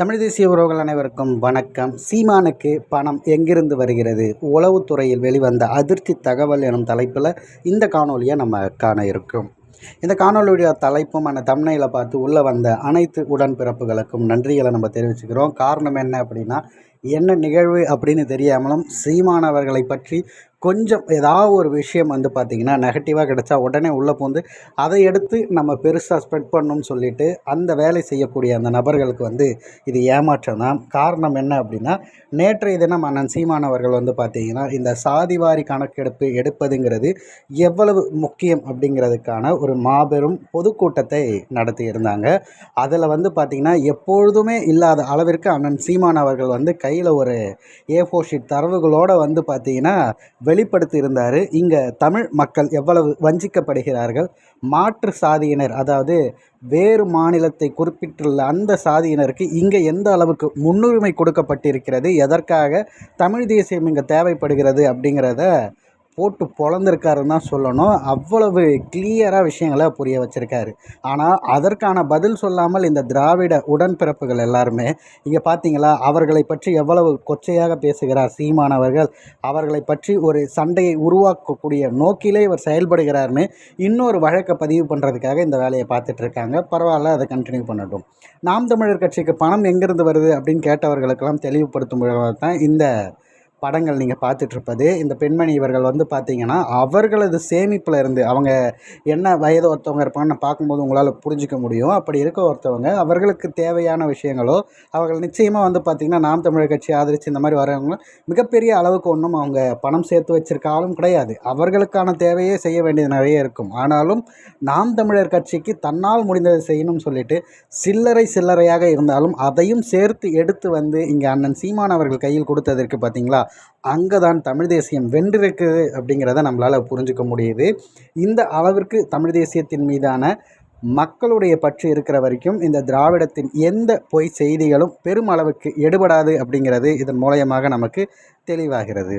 தமிழ் தேசிய உறவுகள் அனைவருக்கும் வணக்கம். சீமானுக்கு பணம் எங்கிருந்து வருகிறது? உளவுத்துறையில் வெளிவந்த அதிர்ச்சி தகவல் எனும் தலைப்பில் இந்த காணொலியை நம்ம காண இருக்கும். இந்த காணொலியுடைய தலைப்பும் அந்த தம்னையில் பார்த்து உள்ளே வந்த அனைத்து உடன்பிறப்புகளுக்கும் நன்றிகளை நம்ம தெரிவிச்சுக்கிறோம். காரணம் என்ன அப்படின்னா என்ன நிகழ்வு அப்படின்னு தெரியாமலும் சீமானவர்களை பற்றி கொஞ்சம் ஏதாவது ஒரு விஷயம் வந்து பார்த்திங்கன்னா நெகட்டிவாக கிடச்சா உடனே உள்ளே போந்து அதை எடுத்து நம்ம பெருசாக ஸ்ப்ரெட் பண்ணணும்னு சொல்லிட்டு அந்த வேலை செய்யக்கூடிய அந்த நபர்களுக்கு வந்து இது ஏமாற்றம் தான். காரணம் என்ன அப்படின்னா நேற்றைய தினம் அண்ணன் சீமானவர்கள் வந்து பார்த்திங்கன்னா இந்த சாதிவாரி கணக்கெடுப்பு எடுப்பதுங்கிறது எவ்வளவு முக்கியம் அப்படிங்கிறதுக்கான ஒரு மாபெரும் பொதுக்கூட்டத்தை நடத்தியிருந்தாங்க. அதில் வந்து பார்த்திங்கன்னா எப்பொழுதுமே இல்லாத அளவிற்கு அண்ணன் சீமானவர்கள் வந்து கை கையில் ஒரு ஏ ஃபோர் ஷீட் தரவுகளோடு வந்து பார்த்திங்கன்னா வெளிப்படுத்தி இருந்தார் இங்கே தமிழ் மக்கள் எவ்வளவு வஞ்சிக்கப்படுகிறார்கள்? மாற்று சாதியினர் அதாவது வேறு மாநிலத்தை குறிப்பிட்டுள்ள அந்த சாதியினருக்கு இங்கே எந்த அளவுக்கு முன்னுரிமை கொடுக்கப்பட்டிருக்கிறது? எதற்காக தமிழ் தேசியம் இங்கே தேவைப்படுகிறது? அப்படிங்கிறத போட்டு பொழந்திருக்காருன்னு தான் சொல்லணும். அவ்வளவு கிளியராக விஷயங்களை புரிய வச்சுருக்காரு. ஆனால் அதற்கான பதில் சொல்லாமல் இந்த திராவிட உடன்பிறப்புகள் எல்லாருமே இங்கே பார்த்தீங்களா அவர்களை பற்றி எவ்வளவு கொச்சையாக பேசுகிறார் சீமானவர்கள் அவர்களை பற்றி ஒரு சண்டையை உருவாக்கக்கூடிய நோக்கிலே இவர் செயல்படுகிறார்னு இன்னொரு வழக்கை பதிவு பண்ணுறதுக்காக இந்த வேலையை பார்த்துட்ருக்காங்க. பரவாயில்ல அதை கண்டினியூ பண்ணட்டும். நாம் தமிழர் கட்சிக்கு பணம் எங்கேருந்து வருது அப்படின்னு கேட்டவர்களுக்கெல்லாம் தெளிவுபடுத்தும் தான் இந்த படங்கள் நீங்கள் பார்த்துட்ருப்பது. இந்த பெண்மணி இவர்கள் வந்து பார்த்தீங்கன்னா அவர்களது சேமிப்பில் இருந்து அவங்க என்ன வயது ஒருத்தவங்க இருப்பாங்கன்னு பார்க்கும்போது உங்களால் புரிஞ்சிக்க முடியும். அப்படி இருக்க ஒருத்தவங்க அவர்களுக்கு தேவையான விஷயங்களோ அவர்கள் நிச்சயமாக வந்து பார்த்திங்கன்னா நாம் தமிழர் கட்சி ஆதரித்து இந்த மாதிரி வரவங்க மிகப்பெரிய அளவுக்கு ஒன்றும் அவங்க பணம் சேர்த்து வச்சிருக்காலும் கிடையாது. அவர்களுக்கான தேவையே செய்ய வேண்டியது நிறைய இருக்கும். ஆனாலும் நாம் தமிழர் கட்சிக்கு தன்னால் முடிந்ததை செய்யணும்னு சொல்லிட்டு சில்லறை சில்லறையாக இருந்தாலும் அதையும் சேர்த்து எடுத்து வந்து இங்கே அண்ணன் சீமான் அவர்கள் கையில் கொடுத்ததற்கு பார்த்தீங்களா அங்கே தான் தமிழ் தேசியம் வென்றிருக்குது அப்படிங்கிறத நம்மளால் புரிஞ்சுக்க முடியுது. இந்த அளவிற்கு தமிழ் தேசியத்தின் மீதான மக்களுடைய பற்று இருக்கிற வரைக்கும் இந்த திராவிடத்தின் எந்த பொய் செய்திகளும் பெருமளவுக்கு எடுபடாது அப்படிங்கிறது இதன் மூலயமாக நமக்கு தெளிவாகிறது.